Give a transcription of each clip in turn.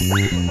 Mm-mm.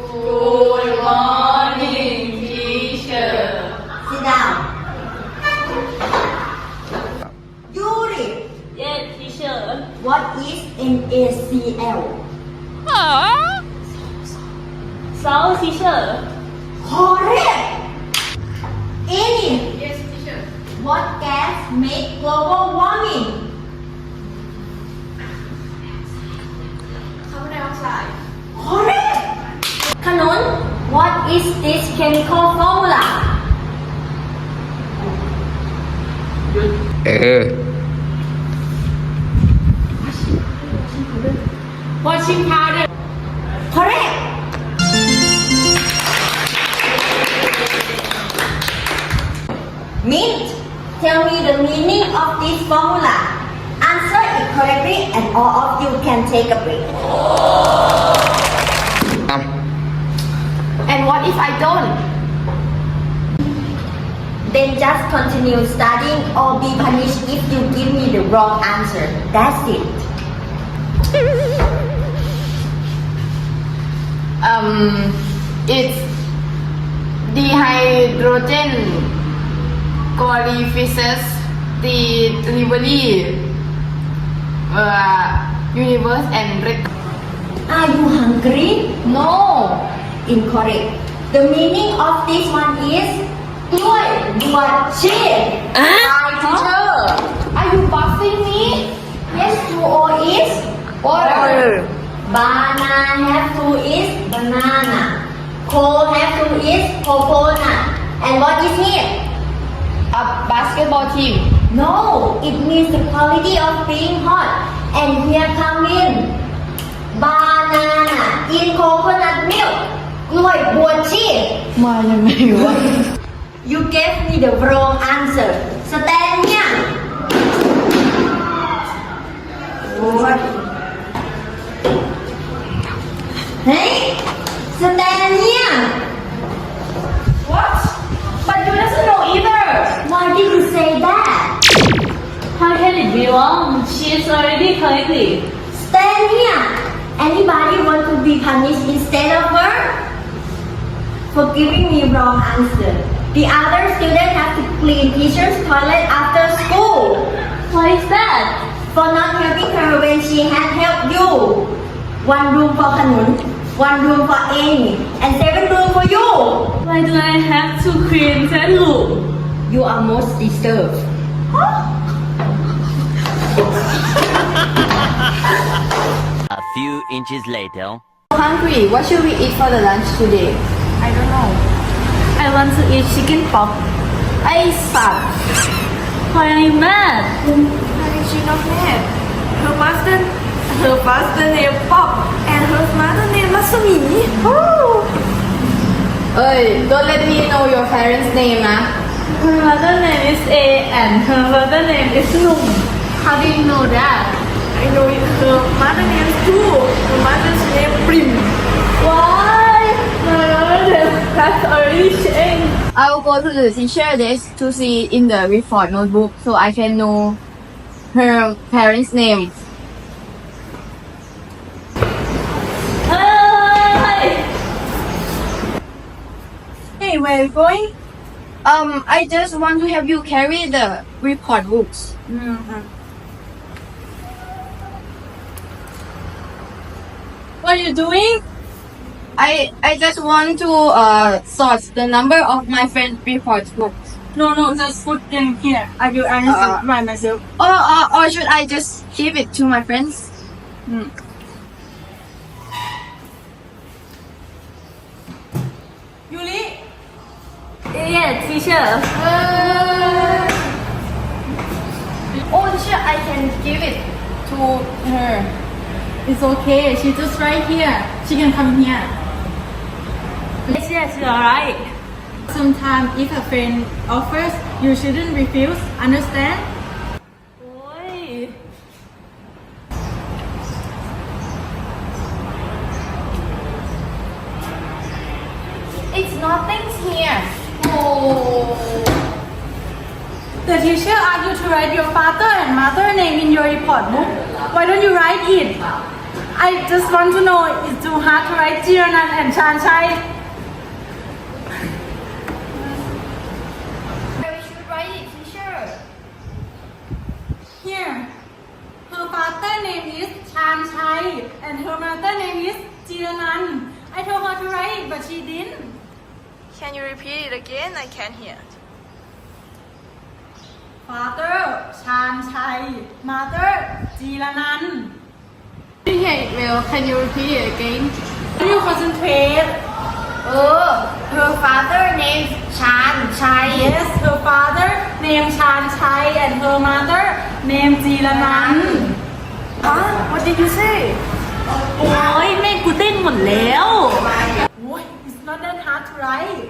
Good morning, teacher. Sit down. Yuri, Yes, teacher. what is NaCl? So, teacher. Correct. Any. Yes, teacher. What gas make เออ Washing powder. Correct. Mint, tell me the meaning of this formula. Answer it correctly and all of you can take a break. ตาม And what if I don't? Then just continue studying or be punished if you give me the wrong answer. That's it. um, it's dehydrogen glorifies the delivery uh, universe and rec- Are you hungry? no Incorrect. The meaning of this one is กล้วย บวชชีพ Hi teacher are you buffing me Yes, two O is water banana have two is banana. Coal have two is coconut. And what is here? a basketball team No, it means the quality of being hot. And here come in banana in coconut milk. กล้วยบวชชีพ มายังไงวะ You gave me the wrong answer. Stand here. What? Hey, stand here. What? But you doesn't know either. Why did you say that? How can it be wrong? She is already correctly. Stand here. Anybody want to be punished instead of her? For giving me wrong answer. The other students have to clean teacher's toilet after school. Why is that? For not helping her when she had helped you. One room for Kanun, one room for Amy, and seven room for you. Why do I have to clean that room? You are most disturbed. A few inches later. hungry what should we eat for the lunch today I don't know I want to eat chicken pop. I stop. Why am I mad? Why is she not mad? Her master, her master name Pop and her mother name Masumi. Oh. Hey, don't let me know your parents' name, ah. Her mother name is A and her father name is Nung. How do you know that? I know it. her mother name too. Her mother's name Prim. Wow. That's already sharing. I will go to the and share this to see in the report notebook so I can know her parents' name. Hey, where are you going? Um, I just want to help you carry the report books. Mm-hmm. What are you doing? I I just want to uh sort the number of my friend report books. no no just put them here I will answer Uh. by myself Or, or or should I just give it to my friends? Yuli Yeah, teacher. Oh, sure, I can give it to her. It's okay. She's just right here. She can come here. Yes, yes, you're right. Sometimes if a friend offers, you shouldn't refuse. Understand? Oi. It's nothing here. Oh. The teacher asked you to write your father and mother name in your report book. Why don't you write it? I just want to know, it's too hard to write Jiranan and Chanchai. Is Chan Chai and her mother name is Jiranan. I told her to write it, but she didn't. Can you repeat it again? I can't hear. Father Chan Chai, mother Jiranan. Okay, well, can you repeat it again? Can you concentrate? Oh, her father named Chan Chai. Yes, her father named Chan Chai and her mother named Jiranan. Huh? What did you say? โอ้ยแม่กูเต้นหมดแล้ว Boy, it's not that hard to write.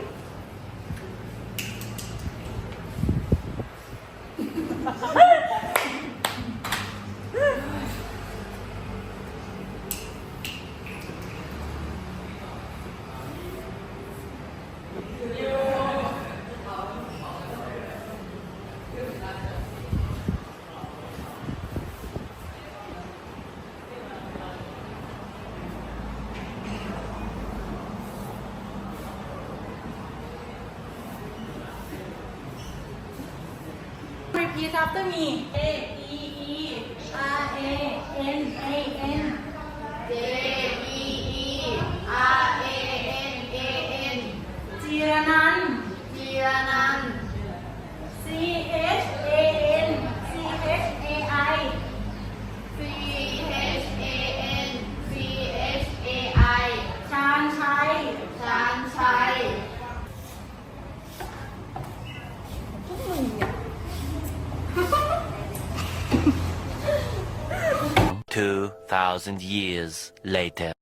Repeat after me. A E E R A N A N. J 2,000 years later.